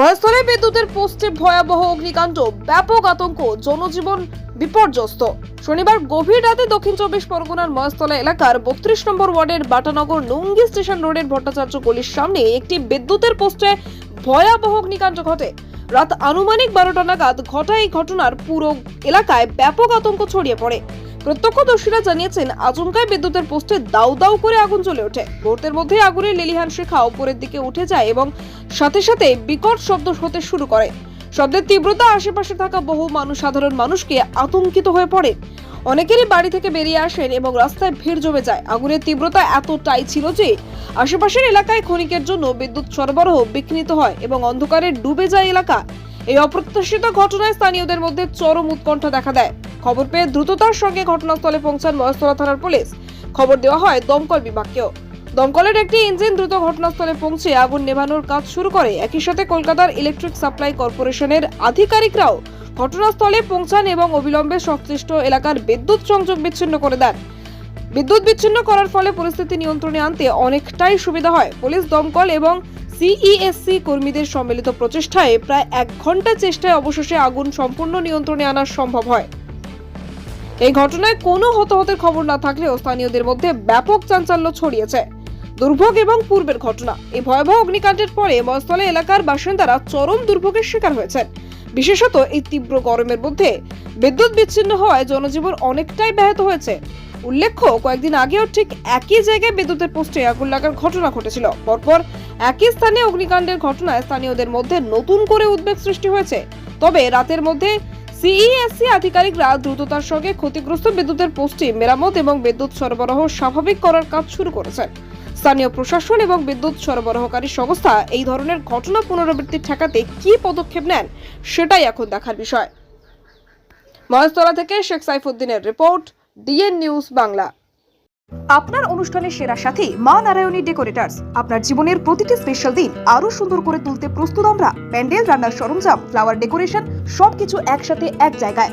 ভয়স্থলে বিদ্যুতের পোস্টে ভয়াবহ অগ্নিকাণ্ড, ব্যাপক আতঙ্ক, জনজীবন বিপর্যস্ত। শনিবার গভীর রাতে দক্ষিণ চব্বিশ পরগনার মহাস্থলা এলাকার বত্রিশ নম্বর ওয়ার্ডের বাটানগর নুঙ্গি স্টেশন রোডের ভট্টাচার্য গলির সামনে একটি বিদ্যুতের পোস্টে ভয়াবহ অগ্নিকাণ্ড ঘটে। রাত আনুমানিক বারোটা নাগাদ ঘটা এই ঘটনার পুরো এলাকায় ব্যাপক আতঙ্ক ছড়িয়ে পড়ে। প্রত্যক্ষদর্শীরা জানিয়েছেন, আচমকায় বিদ্যুতের পোস্টে দাউ দাউ করে আগুন জ্বলে ওঠে। মুহূর্তের মধ্যে আগুনের লেলিহান শিখা উপরের দিকে উঠে যায় এবং সাথে সাথে বিকট শব্দ হতে শুরু করে। শব্দের তীব্রতা আশেপাশে থাকা বহু মানুষ, সাধারণ মানুষকে আতঙ্কিত হয়ে পড়ে। অনেকেরই বাড়ি থেকে বেরিয়ে আসেন এবং রাস্তায় ভিড় জমে যায়। আগুনের তীব্রতা এতটাই ছিল যে আশেপাশের এলাকায় ক্ষণিকের জন্য বিদ্যুৎ সরবরাহ বিঘ্নিত হয় এবং অন্ধকারে ডুবে যায় এলাকা। এই অপ্রত্যাশিত ঘটনায় স্থানীয়দের মধ্যে চরম উৎকণ্ঠা দেখা দেয়। খবর পেয়ে দ্রুততার সঙ্গে ঘটনাস্থলে পৌঁছান মহেশতলা থানার পুলিশ। খবর দেওয়া হয় দমকল বিভাগকেও। দমকলের একটি ইঞ্জিন দ্রুত ঘটনাস্থলে পৌঁছে আগুন নেভানোর কাজ শুরু করে। একই সাথে কলকাতার ইলেকট্রিক সাপ্লাই কর্পোরেশনের আধিকারিকরাও ঘটনাস্থলে পৌঁছান এবং অবিলম্বে সংশ্লিষ্ট এলাকার বিদ্যুৎ সংযোগ বিচ্ছিন্ন করে দেন। বিদ্যুৎ বিচ্ছিন্ন করার ফলে পরিস্থিতি নিয়ন্ত্রণে আনতে অনেকটাই সুবিধা হয়। পুলিশ দমকল এবং সিইএসসি কর্মীদের সম্মিলিত প্রচেষ্টায় প্রায় এক ঘণ্টা চেষ্টায় অবশেষে আগুন সম্পূর্ণ নিয়ন্ত্রণে আনা সম্ভব হয়। এই ঘটনায় কোনো হতাহতের খবর না থাকলেও স্থানীয়দের মধ্যে ব্যাপক চাঞ্চল্য ছড়িয়েছে। দুর্ভোগ এবং পূর্বের ঘটনা। এই ভয়াবহ অগ্নিকাণ্ডের পরে মস্তলে এলাকার বাসিন্দারা চরম দুর্ভোগের শিকার হয়েছেন। বিশেষত এই তীব্র গরমের মধ্যে বিদ্যুৎ বিচ্ছিন্ন হওয়ায় জনজীবন অনেকটাই ব্যাহত হয়েছে। উল্লেখ্য, কয়েকদিন আগেও ঠিক একই জায়গায় বিদ্যুতের পোস্টে আগুন লাগার ঘটনা ঘটেছিল। পরপর একই স্থানে অগ্নিকাণ্ডের ঘটনায় স্থানীয়দের মধ্যে নতুন করে উদ্বেগ সৃষ্টি হয়েছে। তবে রাতের মধ্যে সিইএসসি আধিকারিকরা দ্রুততার সঙ্গে ক্ষতিগ্রস্ত বিদ্যুতের পোস্টে মেরামত এবং বিদ্যুৎ সরবরাহ স্বাভাবিক করার কাজ শুরু করেছেন। স্থানীয় প্রশাসন এবং বিদ্যুৎ সরবরাহকারী সংস্থা এই ধরনের ঘটনা পুনরাবৃত্তি ঠেকাতে কি পদক্ষেপ নেন, সেটাই এখন দেখার বিষয়। মহেশতলা থেকে শেখ সাইফুদ্দিনের রিপোর্ট, ডিএন নিউজ বাংলা। আপনার অনুষ্ঠানের সেরা সাথী মা নারায়ণী ডেকোরেটার্স। আপনার জীবনের প্রতিটি স্পেশাল দিন আরও সুন্দর করে তুলতে প্রস্তুত আমরা। প্যান্ডেল, রান্নার সরঞ্জাম ফ্লাওয়ার ডেকোরেশন সবকিছু একসাথে এক জায়গায়।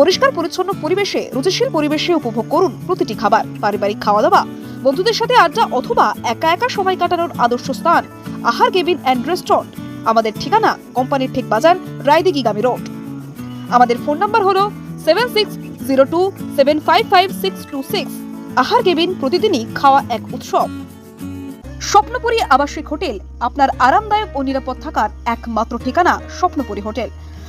পরিষ্কার পরিচ্ছন্ন পরিবেশে, রুচিশীল পরিবেশে উপভোগ করুন প্রতিটি খাবার, পারিবারিক খাওয়া দাওয়া বন্ধুদের সাথে আড্ডা অথবা একা একা সময় কাটানোর আদর্শ স্থান, আহার কেবিন অ্যান্ড রেস্টুরেন্ট আমাদের ঠিকানা কোম্পানির ঠিক বাজার রায়দিঘিগামী রোড। আমাদের ফোন নাম্বার হলো seven six zero two seven five five six two six. আহার কেবিন প্রতিদিনই খাওয়া এক উৎসব। স্বপ্নপুরী আবাসিক হোটেল, আপনার আরামদায়ক ও নিরাপদ থাকার একমাত্র ঠিকানা স্বপ্নপুরী হোটেল।